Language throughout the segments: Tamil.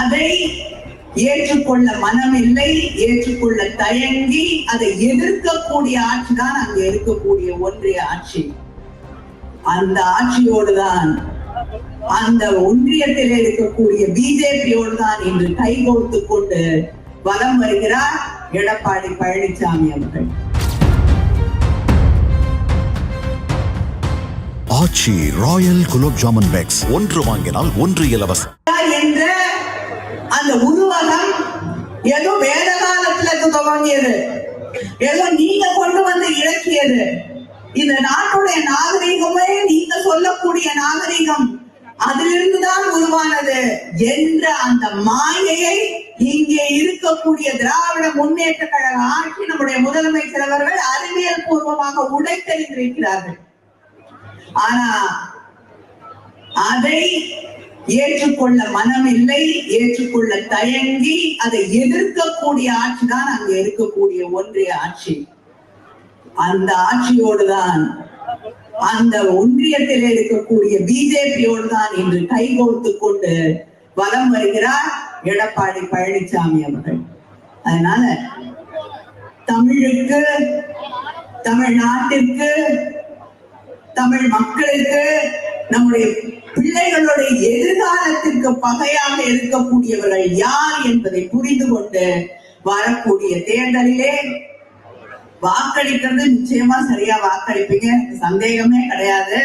அதை ஏற்றுக்கொள்ள மனமில்லை ஏற்றுக்கொள்ள தயங்கி அதை எதிர்க்கக்கூடிய ஆட்சி தான் அங்க இருக்கக்கூடிய ஒன்றிய ஆட்சி. அந்த ஆட்சியோடுதான் அந்த ஒன்றியத்தில் இருக்கக்கூடிய பிஜேபியோடு தான் இன்று கைகோர்த்து கொண்டு வலம் வருகிறார் எடப்பாடி பழனிசாமி அவர்கள். ஆச்சி ராயல் குலோப் ஜாமுன் பேக்ஸ் ஒன்று வாங்கினால் ஒன்று இலவசம். என்ற அந்த உருவகம் ஏதோ வேத காலத்துல துவங்கியது. ஏதோ நீங்க கொண்டு வந்து இறக்கியது. இந்த நாட்டுடைய நாகரிகமே நீங்க சொல்லக்கூடிய நாகரிகம். அதிலிருந்து தான் உருவானது என்ற அந்த மாயையை இங்கே இருக்கக்கூடிய திராவிட முன்னேற்ற கழக ஆட்சி நம்முடைய முதலமைச்சர் அவர்கள் அறிவியல் பூர்வமாக உடைத்தறிந்திருக்கிறார்கள். ஆனா அதை ஏற்றுக்கொள்ள மனமில்லை ஏற்றுக்கொள்ள தயங்கி அதை எதிர்க்கக்கூடிய ஆட்சி தான் அங்க இருக்கக்கூடிய ஒன்றிய ஆட்சி. அந்த ஆட்சியோடுதான் அந்த ஒன்றியத்தில் இருக்கக்கூடிய பிஜேபியோடு தான் இன்று கைகோர்த்து கொண்டு வலம் வருகிறார் எடப்பாடி பழனிசாமி அவர்கள். அதனால தமிழுக்கு தமிழ்நாட்டிற்கு தமிழ் மக்களுக்கு நம்முடைய பிள்ளைகளுடைய எதிர்காலத்திற்கு பகையாக இருக்கக்கூடியவர்கள் யார் என்பதை புரிந்து கொண்டு வரக்கூடிய தேர்தலிலே வாக்களிக்கிறது. நிச்சயமா சரியா வாக்களிப்பீங்க. சந்தேகமே கிடையாது.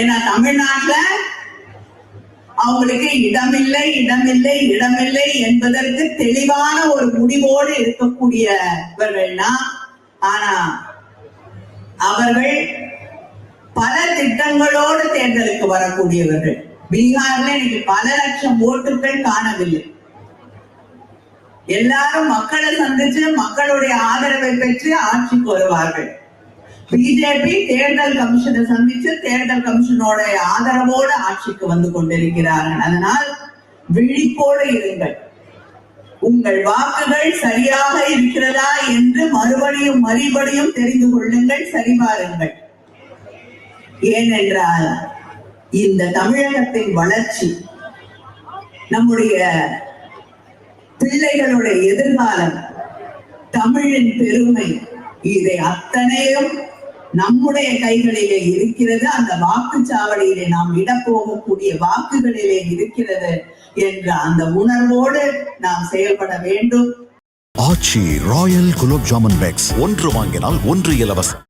ஏன்னா தமிழ்நாட்டுல அவங்களுக்கு இடமில்லை இடமில்லை இடமில்லை என்பதற்கு தெளிவான ஒரு முடிவோடு இருக்கக்கூடியவர்கள்னா ஆனா அவர்கள் பல திட்டங்களோடு தேர்தலுக்கு வரக்கூடியவர்கள். பீகார்ல இன்னைக்கு பல லட்சம் ஓட்டுகள் காணவில்லை. எல்லாரும் மக்களை சந்திச்சு மக்களுடைய ஆதரவை பெற்று ஆட்சிக்கு வருவார்கள். பிஜேபி தேர்தல் கமிஷனை சந்திச்சு தேர்தல் கமிஷனோட ஆதரவோடு ஆட்சிக்கு வந்து கொண்டிருக்கிறார்கள் அதனால் விழிப்போடு இருங்கள். உங்கள் வாக்குகள் சரியாக இருக்கிறதா என்று மறுபடியும் மறுபடியும் தெரிந்து கொள்ளுங்கள் சரிபாருங்கள் ஏனென்றால் இந்த தமிழகத்தின் வளர்ச்சி நம்முடைய பிள்ளைகளுடைய எதிர்காலம் தமிழின் பெருமை இதை அத்தனையும் நம்முடைய கைகளிலே இருக்கிறது. அந்த வாக்குச்சாவடியிலே நாம் இடப்போகக்கூடிய வாக்குகளிலே இருக்கிறது என்ற அந்த உணர்வோடு நாம் செயல்பட வேண்டும். ஆட்சி ராயல் குலோப் ஜாமன் பேக்ஸ் ஒன்று வாங்கினால் ஒன்று இலவசம்.